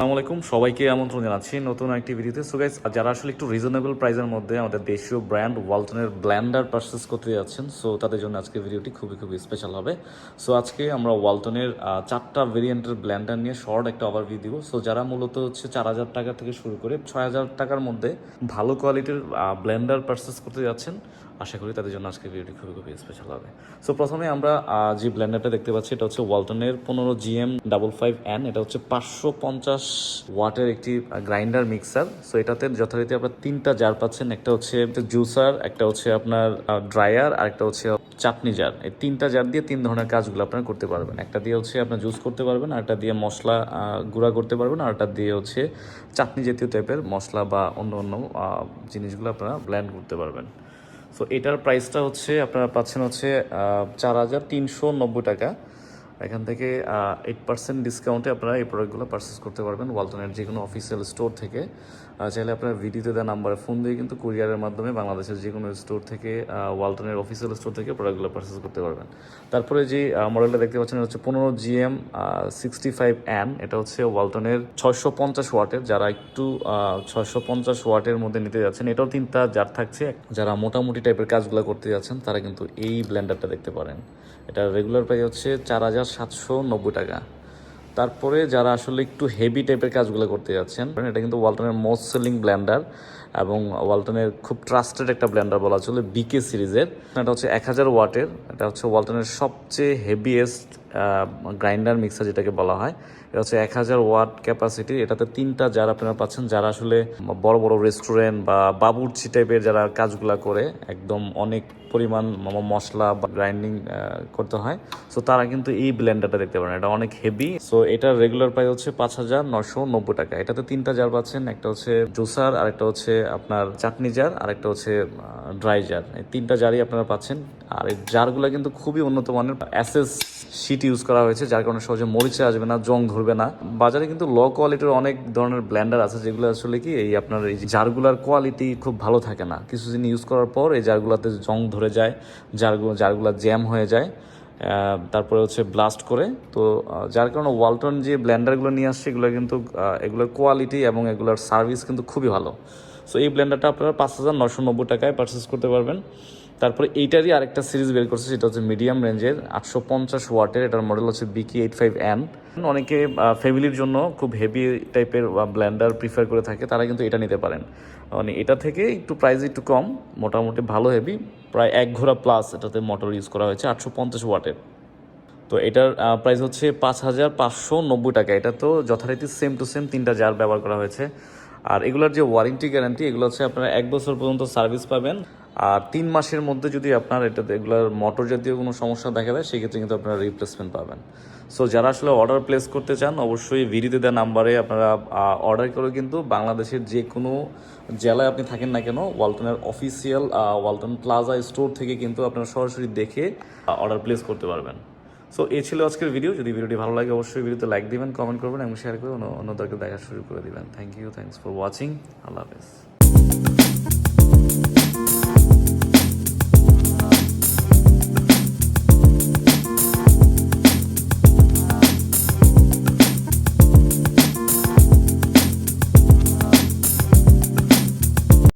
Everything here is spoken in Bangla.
আসসালামু আলাইকুম। সবাইকে আমন্ত্রণ জানাচ্ছি নতুন একটি ভিডিওতে। সো গাইস যারা আসলে একটু রিজনেবল প্রাইসের মধ্যে আমাদের দেশীয় ব্র্যান্ড ওয়ালটনের ব্ল্যান্ডার পারচেস করতে যাচ্ছেন সো তাদের জন্য আজকে ভিডিওটি খুবই খুবই স্পেশাল হবে। সো আজকে আমরা ওয়ালটনের চারটা ভেরিয়েন্টের ব্ল্যান্ডার নিয়ে শর্ট একটা ওভারভিউ দিব। সো যারা মূলত হচ্ছে চার হাজার টাকা থেকে শুরু করে ছয় হাজার টাকার মধ্যে ভালো কোয়ালিটির ব্ল্যান্ডার পারচেস করতে যাচ্ছেন আশা করি তাদের জন্য আজকে ভিডিওটি খুবই খুবই স্পেশাল হবে। সো প্রথমে আমরা যে ব্লেন্ডারটা দেখতে পাচ্ছি, এটা হচ্ছে ওয়ালটনের পনেরো জিএম ডাবল ফাইভ এন এটা হচ্ছে পাঁচশো পঞ্চাশ ওয়াটের একটি গ্রাইন্ডার মিক্সার সো এটাতে যথারীতি আপনার তিনটা জার পাচ্ছেন। একটা হচ্ছে জুসার একটা হচ্ছে আপনার ড্রায়ার আর একটা হচ্ছে চাটনি জার এই তিনটা জার দিয়ে তিন ধরনের কাজগুলো আপনারা করতে পারবেন। একটা দিয়ে হচ্ছে আপনার জুস করতে পারবেন, আর একটা দিয়ে মশলা গুঁড়া করতে পারবেন, আর একটা দিয়ে হচ্ছে চাটনি জাতীয় টাইপের মশলা বা অন্য অন্য জিনিসগুলো আপনারা ব্ল্যান্ড করতে পারবেন। সো এটার প্রাইসটা হচ্ছে, আপনারা পাচ্ছেন হচ্ছে চার হাজার তিনশো নব্বই টাকা। এখান থেকে এইট পার্সেন্ট ডিসকাউন্টে আপনারা এই প্রোডাক্টগুলো পারচেস করতে পারবেন ওয়ালটনের যে কোনো অফিসিয়াল স্টোর থেকে। চাইলে আপনারা ভিডিওতে দেওয়া নাম্বারে ফোন দিয়ে কিন্তু কুরিয়ারের মাধ্যমে বাংলাদেশের যে কোনো স্টোর থেকে ওয়ালটনের অফিসিয়াল স্টোর থেকে প্রোডাক্টগুলো পারচেস করতে পারবেন। তারপরে যে মডেলটা দেখতে পাচ্ছেন হচ্ছে পনেরো জিএম সিক্সটি ফাইভ অ্যান এটা হচ্ছে ওয়ালটনের ছয়শো পঞ্চাশ ওয়াটের, যারা একটু ছয়শো পঞ্চাশ ওয়াটের মধ্যে নিতে যাচ্ছেন, এটাও তিনটা জার থাকছে। যারা মোটামুটি টাইপের কাজগুলো করতে যাচ্ছেন, তারা কিন্তু এই ব্লেন্ডারটা দেখতে পারেন। এটা রেগুলার প্রাইস হচ্ছে চার হাজার সাতশো নব্বই টাকা। তারপরে যারা আসলে একটু হেভি টাইপের কাজগুলো করতে যাচ্ছেন এটা কিন্তু ওয়ালটনের মোস্ট সেলিং ব্লেন্ডার এবং ওয়ালটনের খুব ট্রাস্টেড একটা ব্লেন্ডার বলা চলে বিকে সিরিজের। এটা হচ্ছে এক হাজার ওয়াটের, এটা হচ্ছে ওয়ালটনের সবচেয়ে হেভিয়েস্ট গ্রাইন্ডার মিক্সার যেটাকে বলা হয়। এটা হচ্ছে এক হাজার ওয়াট ক্যাপাসিটি এটাতে তিনটা যারা আপনারা পাচ্ছেন, যারা আসলে বড় বড় রেস্টুরেন্ট বা বাবুর্চি টাইপের যারা কাজগুলো করে, একদম অনেক পরিমাণ মশলা বা গ্রাইন্ডিং করতে হয়। সো তারা কিন্তু এই ব্লেন্ডারটা দেখতে পারেন, এটা অনেক হেভি সো এটার রেগুলার প্রাইস হচ্ছে পাঁচ হাজার নশো নব্বই টাকা। এটাতে তিনটা জার পাচ্ছেন, একটা হচ্ছে জুসার আর একটা হচ্ছে আপনার চাটনি জার আর একটা হচ্ছে ড্রাই জার এই তিনটা জারই আপনারা পাচ্ছেন। আর এই জারগুলো কিন্তু খুবই উন্নত মানের। অ্যাসেস শিট ইউজ করা হয়েছে, যার কারণে সহজে মরিচে আসবে না, জং ধরবে না। বাজারে কিন্তু লো কোয়ালিটির অনেক ধরনের ব্ল্যান্ডার আছে, যেগুলো আসলে কি, এই আপনার এই জারগুলার কোয়ালিটি খুব ভালো থাকে না। কিছুদিন ইউজ করার পর এই জারগুলোতে জং ধরে যায় জারগুলো জারগুলো জ্যাম হয়ে যায়। তারপরে হচ্ছে ব্লাস্ট করে। তো যার কারণে ওয়ালটন যে ব্ল্যান্ডারগুলো নিয়ে আসছে, এগুলো কিন্তু এগুলোর কোয়ালিটি এবং এগুলোর সার্ভিস কিন্তু খুবই ভালো। সো এই ব্ল্যান্ডারটা আপনারা পাঁচ হাজার নশো নব্বই টাকায় পারচেস করতে পারবেন। তারপরে এইটারই আরেকটা সিরিজ বের করছে, সেটা হচ্ছে মিডিয়াম রেঞ্জের, আটশো পঞ্চাশ ওয়াটের, এটার মডেল হচ্ছে বিকি এইট ফাইভ এন অনেকে ফ্যামিলির জন্য খুব হেভি টাইপের ব্ল্যান্ডার প্রিফার করে থাকে, তারা কিন্তু এটা নিতে পারেন। মানে এটা থেকে একটু প্রাইস একটু কম, মোটামুটি ভালো হেভি প্রায় এক ঘোড়া প্লাস এটাতে মোটর ইউজ করা হয়েছে, আটশো পঞ্চাশ ওয়াটের। তো এটার প্রাইস হচ্ছে পাঁচ হাজার পাঁচশো নব্বই টাকা। এটা তো যথারীতি সেম টু সেম তিনটা জার ব্যবহার করা হয়েছে। আর এগুলোর যে ওয়ারেন্টি গ্যারান্টি এগুলো হচ্ছে আপনারা এক বছর পর্যন্ত সার্ভিস পাবেন। আর তিন মাসের মধ্যে যদি আপনার এটাতে এগুলোর মোটর জাতীয় কোনো সমস্যা দেখা দেয়, সেক্ষেত্রে কিন্তু আপনারা রিপ্লেসমেন্ট পাবেন। সো যারা আসলে অর্ডার প্লেস করতে চান, অবশ্যই ভিডিওতে দেওয়া নাম্বারে আপনারা অর্ডার করে কিন্তু বাংলাদেশের যে কোনো জেলায় আপনি থাকেন না কেন, ওয়ালটনের অফিসিয়াল ওয়ালটন প্লাজা স্টোর থেকে কিন্তু আপনারা সরাসরি দেখে অর্ডার প্লেস করতে পারবেন। সো এই ছিল আজকের ভিডিও যদি ভিডিওটি ভালো লাগে, অবশ্যই ভিডিওতে লাইক দিবেন কমেন্ট করবেন এবং শেয়ার করে অন্য, অন্যদেরকে দেখা শুরু করে দিবেন। Thank you thanks for watching আল্লাহ হাফেজ।